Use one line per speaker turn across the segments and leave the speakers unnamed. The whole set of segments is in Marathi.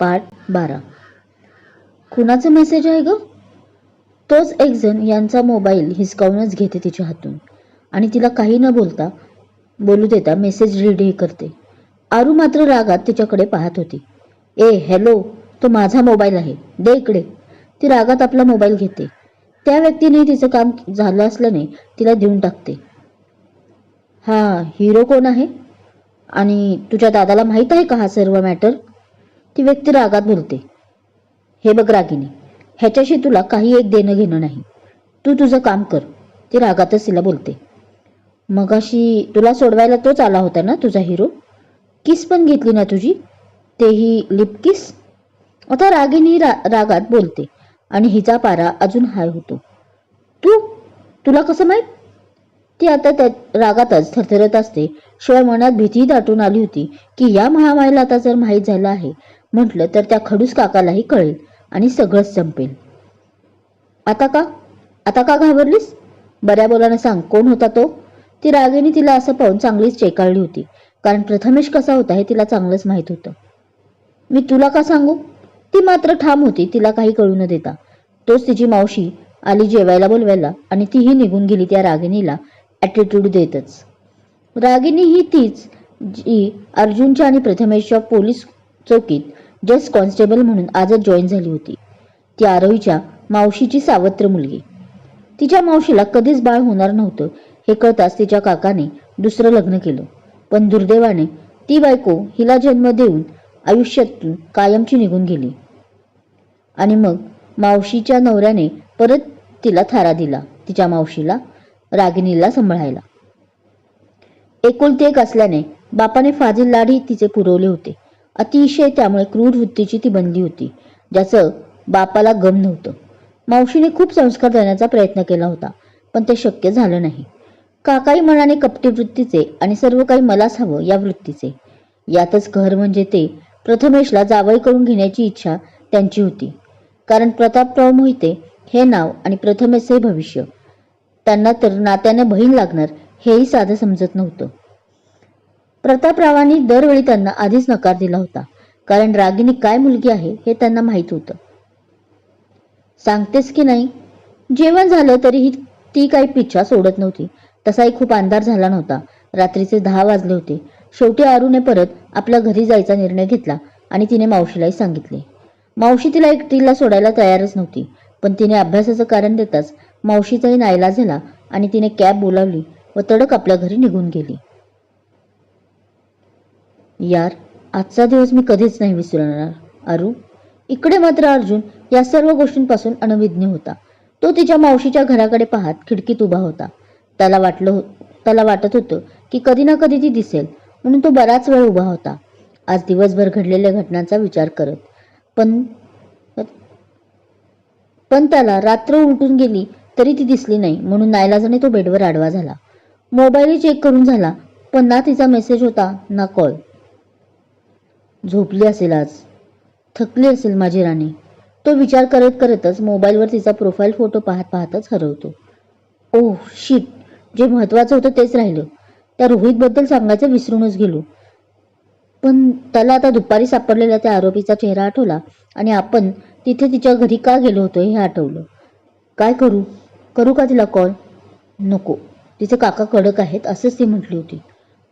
पाठ बारा. कुणाचा मेसेज आहे ग? तोच एक जण यांचा मोबाईल हिसकावूनच घेते तिच्या हातून. आणि तिला काही न बोलता बोलू देता मेसेज रीडही करते. आरू मात्र रागात तिच्याकडे पाहत होती. ए हॅलो तो माझा मोबाईल आहे. दे इकडे. ती रागात आपला मोबाईल घेते. त्या व्यक्तीने तिचं काम झालं असल्याने तिला देऊन टाकते. हा हिरो कोण आहे? आणि तुझ्या दादाला माहीत आहे का हा सर्व मॅटर ती व्यक्ती रागात बोलते. हे बघ रागिनी ह्याच्याशी तुला काही एक देणं घेणं नाही. तू तुझं काम कर. ती रागातच तिला बोलते. मगाशी तुला सोडवायला तोच आला होता ना तुझा हिरो? किस पण घेतली ना तुझी? तेही लिपकिस आता रागिनी रा रागात बोलते आणि हिचा पारा अजून हाय होतो. तू? तुला कसं माहीत? ती आता त्या रागातच थरथरत असते. शिवाय मनात भीती दाटून आली होती की या महामायला आता जर माहीत झालं आहे म्हटलं तर त्या खडूस काकालाही कळेल आणि सगळंच संपेल. आता का? आता का घाबरलीस? बऱ्या बोलानं सांग कोण होता तो? ती रागिनी तिला असं पाहून चांगलीच चेकाळली होती कारण प्रथमेश कसा होता हे तिला चांगलंच माहीत होतं. मी तुला का सांगू? ती मात्र ठाम होती तिला काही कळू न देता. तोच तिची मावशी आली जेवायला बोलवायला आणि तीही निघून गेली त्या रागिणीला ॲटिट्यूड देतच. रागिनी ही तीच जी अर्जुनच्या आणि प्रथमेशच्या पोलीस चौकीत जस्ट कॉन्स्टेबल म्हणून आजच जॉईन झाली होती. ती आरवीच्या मावशीची सावत्र मुलगी. तिच्या मावशीला कधीच बाळ होणार नव्हतं हे कळताच तिच्या काकाने दुसरं लग्न केलं. पण दुर्दैवाने ती बायको हिला जन्म देऊन आयुष्यातून कायमची निघून गेली. आणि मग मावशीच्या नवऱ्याने परत तिला थारा दिला तिच्या मावशीला रागिणीला सांभाळायला. एकुलती एक असल्याने बापाने फाजील लाडही तिचे पुरवले होते. अतिशय त्यामुळे क्रूर वृत्तीची ती बनली होती ज्याचं बापाला गम नव्हतं. मावशीने खूप संस्कार देण्याचा प्रयत्न केला होता पण ते शक्य झालं नाही. काकाई मनाने कपटी वृत्तीचे आणि सर्व काही मलाच हवं या वृत्तीचे. यातच घर म्हणजे ते प्रथमेशला जावई करून घेण्याची इच्छा त्यांची होती. कारण प्रतापराव मोहिते हे नाव आणि प्रथमेश हे भविष्य. त्यांना तर नात्याने बहीण लागणार हेही साधं समजत नव्हतं. प्रतापरावांनी दरवेळी त्यांना आधीच नकार दिला होता. कारण रागिनी काय मुलगी आहे हे त्यांना माहीत होतं. सांगतेस की नाही? जेवण झालं तरीही ती काही पिच्छा सोडत नव्हती. तसाही खूप अंधार झाला नव्हता. रात्रीचे दहा वाजले होते. शेवटी आरूने परत आपल्या घरी जायचा निर्णय घेतला आणि तिने मावशीलाही सांगितले. मावशी तिला एकटीला सोडायला तयारच नव्हती पण तिने अभ्यासाचं कारण देताच मावशीचाही नाईलाज झाला आणि तिने कॅब बोलावली व तडक आपल्या घरी निघून गेली. यार आजचा दिवस मी कधीच नाही विसरणार. अरू इकडे मात्र अर्जुन या सर्व गोष्टींपासून अनविज्ञ होता. तो तिच्या मावशीच्या घराकडे पाहत खिडकीत उभा होता. त्याला वाटलं हो, त्याला वाटत होतं की कधी ना कधी ती दिसेल म्हणून तो बराच वेळ उभा होता. आज दिवसभर घडलेल्या घटनांचा विचार करत पण पण त्याला रात्र उलटून गेली तरी ती दिसली नाही म्हणून नायलाजाने तो बेडवर आडवा झाला. मोबाईल चेक करून झाला पण ना तिचा मेसेज होता ना कॉल. झोपली असेल आज. थकली असेल माझी राणी. तो विचार करत करतच मोबाईलवर तिचा प्रोफाईल फोटो पाहत पाहतच हरवतो. ओह शीत जे महत्वाचं होतं तेच राहिलं. त्या रोहितबद्दल सांगायचं विसरूनच गेलो. पण त्याला आता दुपारी सापडलेल्या त्या आरोपीचा चेहरा आठवला आणि आपण तिथे तिच्या घरी का गेलो होतो हे आठवलं. काय करू? करू का तिला कॉल नको. तिचे काका कडक आहेत असंच ती म्हटली होती.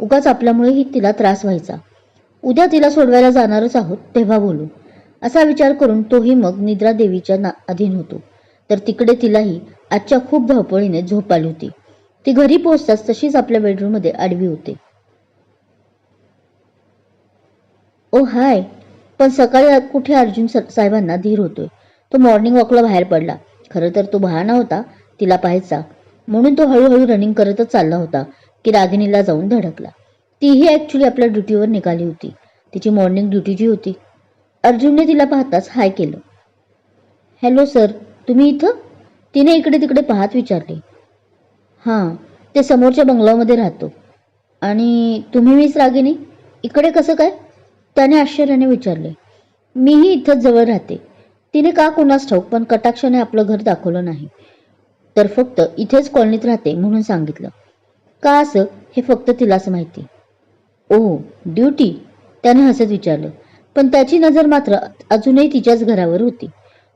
उगाच आपल्यामुळेही तिला त्रास व्हायचा. उद्या तिला सोडवायला जाणारच आहोत तेव्हा बोलू. असा विचार करून तोही मग निद्रा देवीच्या ना अधीन होतो. तर तिकडे तिलाही आजच्या खूप धावपळीने झोप आली होती. ती घरी पोहोचताच तशीच आपल्या बेडरूममध्ये आडवी होते. ओ हाय. पण सकाळी कुठे अर्जुन साहेबांना धीर होतोय. तो मॉर्निंग वॉकला बाहेर पडला. खरं तर तो बहाणा होता. तिला पाहायचा. म्हणून तो हळूहळू रनिंग करतच चालला होता. की रागिणीला जाऊन धडकला. तीही ॲक्च्युली आपल्या ड्युटीवर निघाली होती. तिची मॉर्निंग ड्युटी जी होती अर्जुनने तिला पाहताच हाय केलं. हॅलो सर तुम्ही इथं? तिने इकडे तिकडे पाहत विचारले. हां ते समोरच्या बंगलामध्ये राहतो. आणि तुम्ही मीच रागिनी? इकडे कसं काय? त्याने आश्चर्याने विचारले. मीही इथंच जवळ राहते. तिने का कोणास ठाऊक पण कटाक्षाने आपलं घर दाखवलं नाही. तर फक्त इथेच कॉलनीत राहते म्हणून सांगितलं. का असं? हे फक्त तिलाच माहिती. ओ ड्युटी? त्याने हसत विचारलं. पण त्याची नजर मात्र अजूनही तिच्याच घरावर होती.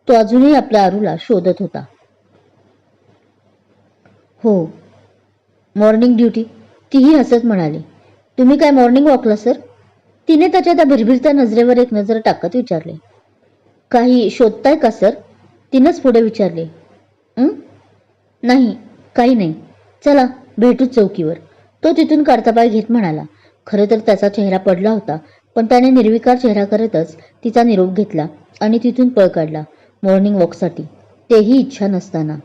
तो अजूनही आपल्या आरूला शोधत होता. हो. Morning duty? तीही हसत म्हणाली. तुम्ही काय मॉर्निंग वॉकला सर? तिने त्याच्या त्या भिरभिरत्या नजरेवर एक नजर टाकत विचारले. काही शोधताय का सर? तिनंच पुढे विचारले. नाही काही नाही. चला भेटूच चौकीवर. तो तिथून काढता घेत म्हणाला. खरं तर त्याचा चेहरा पडला होता पण त्याने निर्विकार चेहरा करतच तिचा निरोप घेतला आणि तिथून पळ काढला मॉर्निंग वॉकसाठी तेही इच्छा नसताना.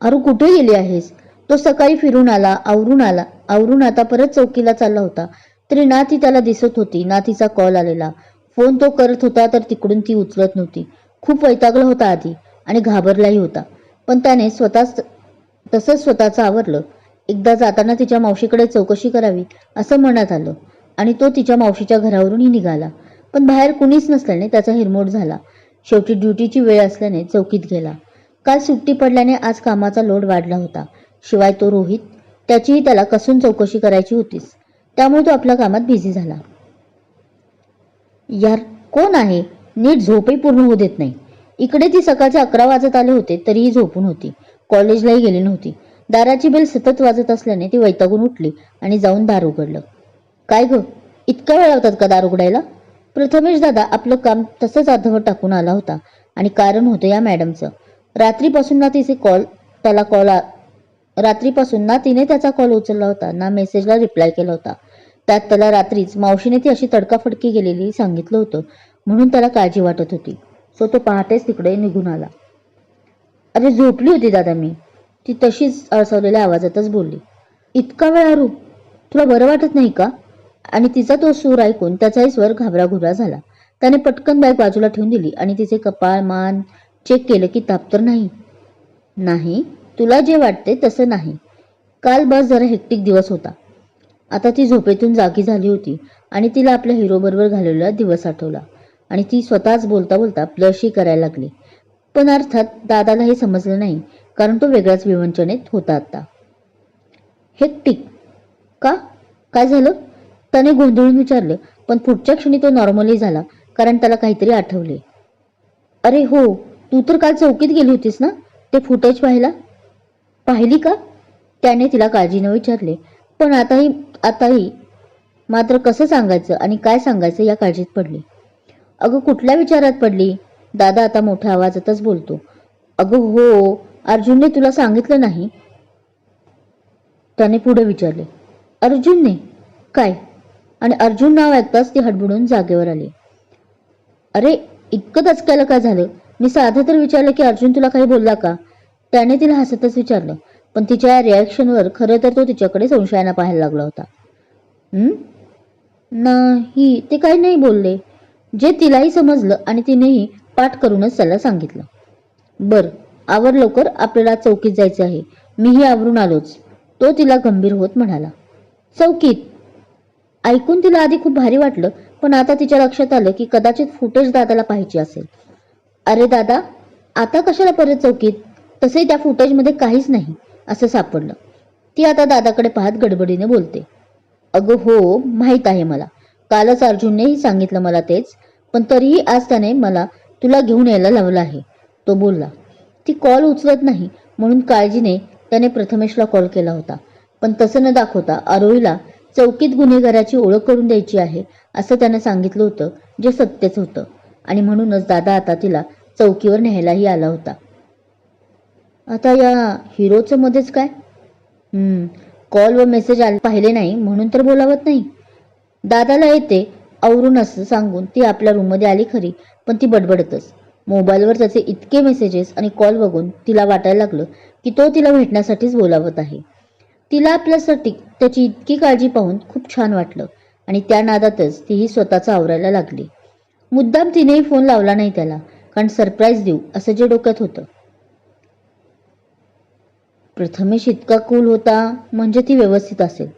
अरू कुठे गेली आहेस? तो सकाळी फिरून आला आवरून आला आवरून आता परत चौकीला चालला होता. तरी ना ती त्याला दिसत होती ना तिचा कॉल आलेला. फोन तो करत होता तर तिकडून ती उचलत नव्हती. खूप वैतागला होता आधी आणि घाबरलाही होता. पण त्याने स्वतःच तसंच स्वतःचं आवरलं. एकदा जाताना तिच्या मावशीकडे चौकशी करावी असं मनात आलं. आणि तो तिच्या मावशीच्या घरावरूनही निघाला. पण बाहेर कुणीच नसल्याने त्याचा हिरमोड झाला. शेवटी ड्युटीची वेळ असल्याने चौकीत गेला. काल सुट्टी पडल्याने आज कामाचा लोड वाढला होता. शिवाय तो रोहित त्याचीही त्याला कसून चौकशी करायची होतीच त्यामुळे तो आपल्या कामात बिझी झाला. यार कोण आहे? नीट झोपही पूर्ण होऊ देत नाही. इकडे ती सकाळचे अकरा वाजत आले होते तरीही झोपून होती. कॉलेजलाही गेली नव्हती. दाराची बेल सतत वाजत असल्याने ती वैतागून उठली आणि जाऊन दार उघडलं. काय ग? इतका वेळ लावतात का दार उघडायला? प्रथमेश दादा आपलं काम तसंच अर्धवट टाकून आला होता आणि कारण होतं या मॅडमचं. रात्रीपासून ना तिचे कॉल त्याला कॉल रात्रीपासून ना तिने त्याचा कॉल उचलला होता ना मेसेजला रिप्लाय केला होता. त्यात त्याला रात्रीच मावशीने ती अशी तडकाफडकी गेलेली सांगितलं होतं म्हणून त्याला काळजी वाटत होती. सो तो पहाटेच तिकडे निघून आला. अरे झोपली होती दादा मी. ती तशीच अळसवलेल्या आवाजातच बोलली. इतका वेळ अरू तुला बरं वाटत नाही का? आणि तिचा तो सूर ऐकून त्याचाही स्वर घाबराघुबरा झाला. त्याने पटकन बॅग बाजूला ठेवून दिली आणि तिचे कपाळ मान चेक केलं की ताप तर नाही. नाही तुला जे वाटते तसं नाही. काल बस जरा हेक्टिक दिवस होता. आता ती झोपेतून जागी झाली होती आणि तिला आपल्या हिरोबरोबर घालवलेला दिवस आठवला. आणि ती स्वतःच बोलता बोलता प्लशी करायला लागली. पण अर्थात दादाला हे समजलं नाही कारण तो वेगळ्याच विवंचनेत होता आता. हेक्टिक का? काय झालं? त्याने गोंधळून विचारलं पण पुढच्या क्षणी तो नॉर्मली झाला कारण त्याला काहीतरी आठवले. अरे हो तू तर काल चौकीत गेली होतीस ना? ते फुटेज पाहायला पाहिली का? त्याने तिला काळजीनं विचारले पण आताही आताही मात्र कसं सांगायचं आणि काय सांगायचं या काळजीत पडली. अगं कुठल्या विचारात पडली? दादा आता मोठ्या आवाजातच बोलतो. अगं हो अर्जुनने तुला सांगितलं नाही? त्याने पुढे विचारले. अर्जुनने? काय? आणि अर्जुन नाव ऐकताच ती हडबडून जागेवर आली. अरे इतकं दचक्याला काय झालं? मी साधं तर विचारलं की अर्जुन तुला काही बोलला का? त्याने तिला हसतच विचारलं. पण तिच्या रिॲक्शनवर खरं तर तो तिच्याकडे संशयानं पाहायला लागला होता. नाही ते काही नाही बोलले. जे तिलाही समजलं आणि तिनेही पाठ करूनच त्याला सांगितलं. बर आवर लवकर आपल्याला चौकीत जायचं आहे. मीही आवरून आलोच. तो तिला गंभीर होत म्हणाला. चौकीत? ऐकून तिला आधी खूप भारी वाटलं पण आता तिच्या लक्षात आलं की कदाचित फुटेज दादाला पाहिजे असेल. अरे दादा आता कशाला परत चौकीत? तसे त्या फुटेजमध्ये काहीच नाही असं सापडलं. ती आता दादाकडे पाहत गडबडीने बोलते. अगं हो माहीत आहे मला. कालच अर्जुननेही सांगितलं मला तेच पण तरीही आज त्याने मला तुला घेऊन यायला लावलं आहे. तो बोलला ती कॉल उचलत नाही. म्हणून काळजीने त्याने प्रथमेशला कॉल केला होता. पण तसं न दाखवता आरोहीला चौकीत गुन्हेगाराची ओळख करून द्यायची आहे असं त्यानं सांगितलं होतं जे सत्यच होतं. आणि म्हणूनच दादा आता तिला चौकीवर न्यायलाही आला होता. आता या हिरोचं मध्येच काय? कॉल व मेसेज आले पाहिले नाही म्हणून तर बोलावत नाही. दादाला येते आवरून असं सांगून ती आपल्या रूममध्ये आली खरी पण ती बडबडतच. मोबाईलवर त्याचे इतके मेसेजेस आणि कॉल बघून तिला वाटायला लागलं की तो तिला भेटण्यासाठीच बोलावत आहे. तिला आपल्यासाठी त्याची इतकी काळजी पाहून खूप छान वाटलं आणि त्या नादातच तीही स्वतःचा आवरायला लागली. मुद्दाम तिनेही फोन लावला नाही त्याला कारण सरप्राईज देऊ असं जे डोक्यात होतं. प्रथमेश इतका कूल होता म्हणजे ती व्यवस्थित असेल.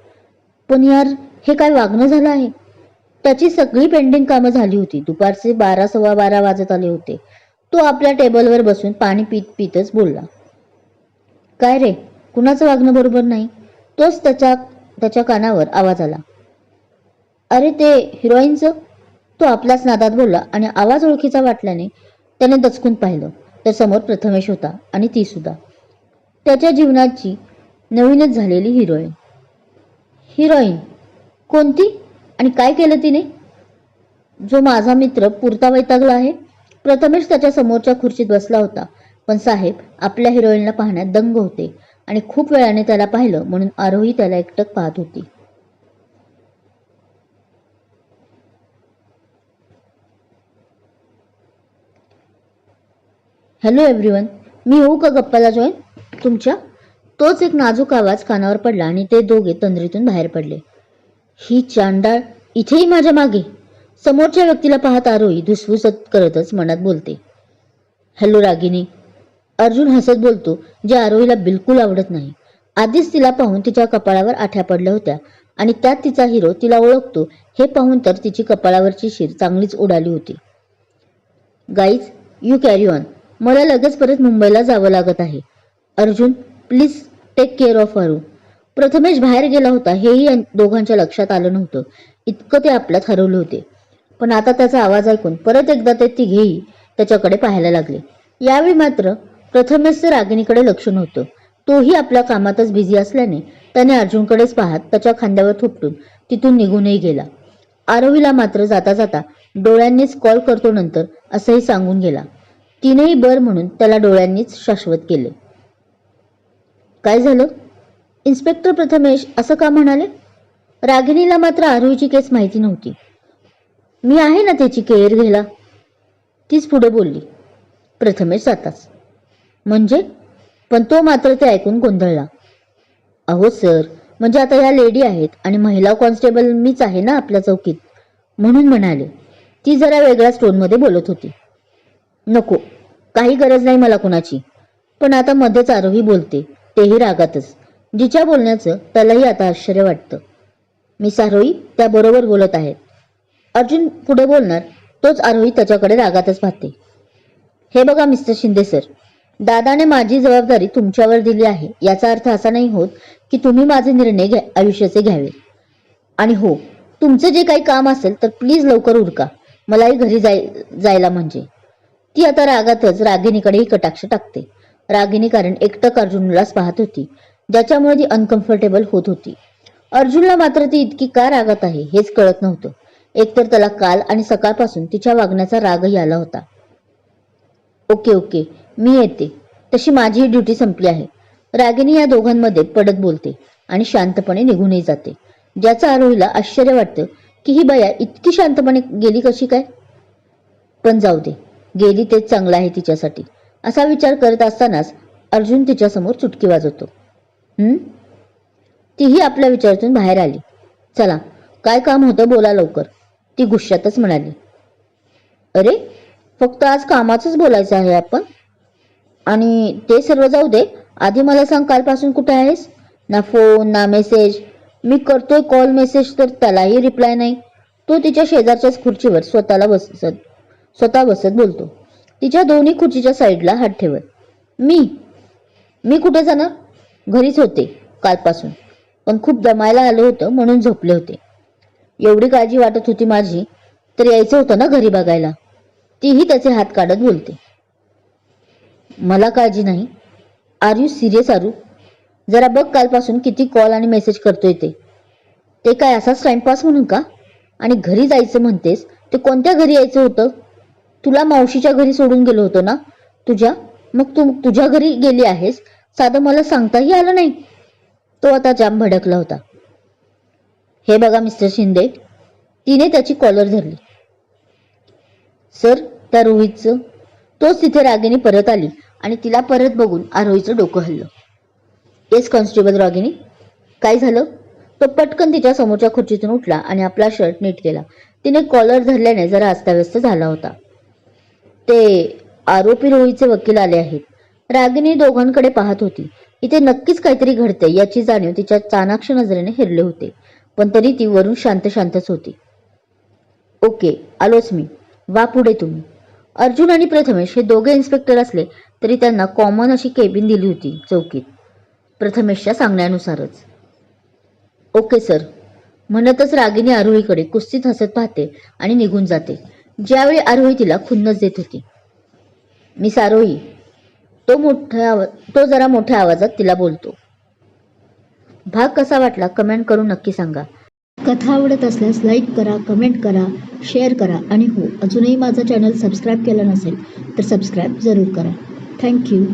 पण यार हे काय वागणं झालं आहे? त्याची सगळी पेंडिंग कामं झाली होती. दुपारचे बारा सव्वा बारा वाजत आले होते. तो आपल्या टेबलवर बसून पाणी पित पितच बोलला. काय रे? कुणाचं वागणं बरोबर नाही? तोच त्याच्या त्याच्या कानावर आवाज आला. अरे ते हिरोईनचं? तो आपल्याच नादात बोलला आणि आवाज ओळखीचा वाटल्याने त्याने दचकून पाहिलं. तर समोर प्रथमेश होता आणि ती सुद्धा. त्याच्या जीवनाची नवीनच झालेली हिरोईन. हिरोईन. कोणती? आणि काय केलं तिने? जो माझा मित्र पुरता वैतागला आहे. प्रथमेश त्याच्या समोरच्या खुर्चीत बसला होता. पण साहेब आपल्या हिरोईनला पाहण्यात दंग होते. आणि खूप वेळाने त्याला पाहिलं म्हणून आरोही त्याला एकटक पाहत होती. हॅलो एव्हरीवन मी होऊ का गप्पाला जॉईन तुमच्या तोच एक नाजूक आवाज कानावर पडला आणि ते दोघे तंद्रीतून बाहेर पडले. ही चांडाळ इथेही माझ्या मागे. समोरच्या व्यक्तीला पाहत आरोही धुसफुसत करतच मनात बोलते. हॅलो रागिनी अर्जुन हसत बोलतो जे आरोहीला बिलकुल आवडत नाही. आधीच तिला पाहून तिच्या कपाळावर आठ्या पडल्या होत्या आणि त्यात तिचा हिरो तिला ओळखतो. हे पाहून तर तिची कपाळावरची शिर चांगलीच उडाली होती. Guys you carry on. मला लगेच परत मुंबईला जावं लागत आहे. Arjun please take care of Aru Prathamesh बाहेर गेला होता. हेही दोघांच्या लक्षात आलं नव्हतं. इतकं ते आपल्यात हरवले होते. पण आता त्याचा आवाज ऐकून परत एकदा ते तिघेही त्याच्याकडे पाहायला लागले. यावेळी मात्र प्रथमेशचं रागिणीकडे लक्ष नव्हतं. तोही आपल्या कामातच बिझी असल्याने त्याने अर्जुनकडेच पाहत त्याच्या खांद्यावर थोपटून तिथून निघूनही गेला. आरवीला मात्र जाता जाता डोळ्यांनीच कॉल करतो नंतर असंही सांगून गेला. तिनेही बर म्हणून त्याला डोळ्यांनीच शाश्वत केले. काय झालं? इन्स्पेक्टर प्रथमेश असं का म्हणाले? रागिणीला मात्र आरोहीची केस माहिती नव्हती. मी आहे ना त्याची केअर घ्यायला? तीच पुढे बोलली. प्रथमेश जाताच. म्हणजे? पण तो मात्र ते ऐकून गोंधळला. अहो सर म्हणजे आता या लेडी आहेत आणि महिला कॉन्स्टेबल मीच आहे ना आपल्या चौकीत? म्हणून म्हणाले. ती जरा वेगळ्या टोनमध्ये बोलत होती. नको काही गरज नाही मला कुणाची. पण आता मध्येच आरोही बोलते. तेही रागातच. जिच्या बोलण्याचं त्यालाही आता आश्चर्य वाटतं. मी सारोई त्या बरोबर बोलत आहेत. अर्जुन पुढे बोलणार तोच आरोही त्याच्याकडे रागातच पाहते. हे बघा मिस्टर शिंदे सर दादाने माझी जबाबदारी तुमच्यावर दिली आहे याचा अर्थ असा नाही होत की तुम्ही माझे निर्णय घ्या आयुष्याचे घ्यावे. आणि हो तुमचं जे काही काम असेल तर प्लीज लवकर उरका मलाही घरी जाय जायला म्हणजे. ती आता रागातच रागिणीकडेही कटाक्ष टाकते. रागिणी कारण एकटक अर्जुनलाच पाहत होती ज्याच्यामुळे ती अनकम्फर्टेबल होत होती. अर्जुनला मात्र ती इतकी का रागात आहे हेच कळत नव्हतं. एकतर त्याला काल आणि सकाळपासून तिच्या वागण्याचा रागही आला होता. ओके ओके मी येते. तशी माझी ड्युटी संपली आहे. रागिनी या दोघांमध्ये पडत बोलते आणि शांतपणे निघूनही जाते. ज्याचं आरोहीला आश्चर्य वाटतं की ही बया इतकी शांतपणे गेली कशी काय? पण जाऊ दे गेली तेच चांगलं आहे तिच्यासाठी. असा विचार करत असतानाच अर्जुन तिच्यासमोर चुटकी वाजवतो. तीही आपल्या विचारातून बाहेर आली. चला काय काम होतं बोला लवकर ती गुस्सातच म्हणाली. अरे फक्त आज कामाचंच बोलायचं आहे आपण. आणि ते सर्व जाऊ दे आधी मला सांग कालपासून कुठे आहेस? ना फोन ना मेसेज. मी करतोय कॉल मेसेज तर त्यालाही रिप्लाय नाही. तो तिच्या शेजारच्याच खुर्चीवर स्वतःला बसत स्वतः बसत बोलतो. तिच्या दोन्ही खुर्चीच्या साईडला हात ठेवत. मी मी कुठे जाणार? घरीच होते कालपासून. पण खूप दमायला आलं होतं म्हणून झोपले होते. एवढी काळजी वाटत होती माझी तर यायचं होतं ना घरी बघायला. तीही त्याचे हात काढत बोलते. मला काळजी नाही. Are you serious Aru? जरा बघ कालपासून किती कॉल आणि मेसेज करतोय ते. ते काय असाच टाइमपास म्हणून का? आणि घरी जायचं म्हणतेस ते कोणत्या घरी यायचं होतं? तुला मावशीच्या घरी सोडून गेलो होतो ना? तुझ्या? मग तू तुझ्या घरी गेली आहेस? साधं मला सांगताही आलं नाही. तो आता जाम भडकला होता. हे बघा मिस्टर शिंदे. तिने त्याची कॉलर धरली. सर त्या रोहितचं? तोच तिथे रागिनी परत आली आणि तिला परत बघून आरोहीचं डोकं हल्लं. येस कॉन्स्टेबल रागिनी काय झालं? तो पटकन तिच्या समोरच्या खुर्चीतून उठला आणि आपला शर्ट नीट केला. तिने कॉलर धरल्याने जरा अस्ताव्यस्त झाला होता. ते आरोपी रोहीचे वकील आले आहेत. रागिनी दोघांकडे पाहत होती. इथे नक्कीच काहीतरी घडते याची जाणीव तिच्या चाणाक्ष नजरेने हिरले होते. पण तरी ती वरून शांत शांतच होती. ओके आलोच मी. वा पुढे तुम्ही. अर्जुन आणि प्रथमेश हे दोघे इन्स्पेक्टर असले तरी त्यांना कॉमन अशी केबिन दिली होती चौकीत. प्रथमेशच्या सांगण्यानुसारच. Okay sir. म्हणतच रागिनी आरोहीकडे कुस्तीत हसत पाहते आणि निघून जाते. ज्यावेळी आरोही तिला खुन्नस देत होती. मिस आरोही तो मोठ्या आवा- तो जरा मोठ्या आवाजात तिला बोलतो. भाग कसा वाटला कमेंट करून नक्की सांगा. कथा आवडत असल्यास लाईक करा कमेंट करा शेअर करा आणि हो अजूनही माझा चॅनल सबस्क्राईब केला नसेल तर सबस्क्राईब जरूर करा. थँक्यू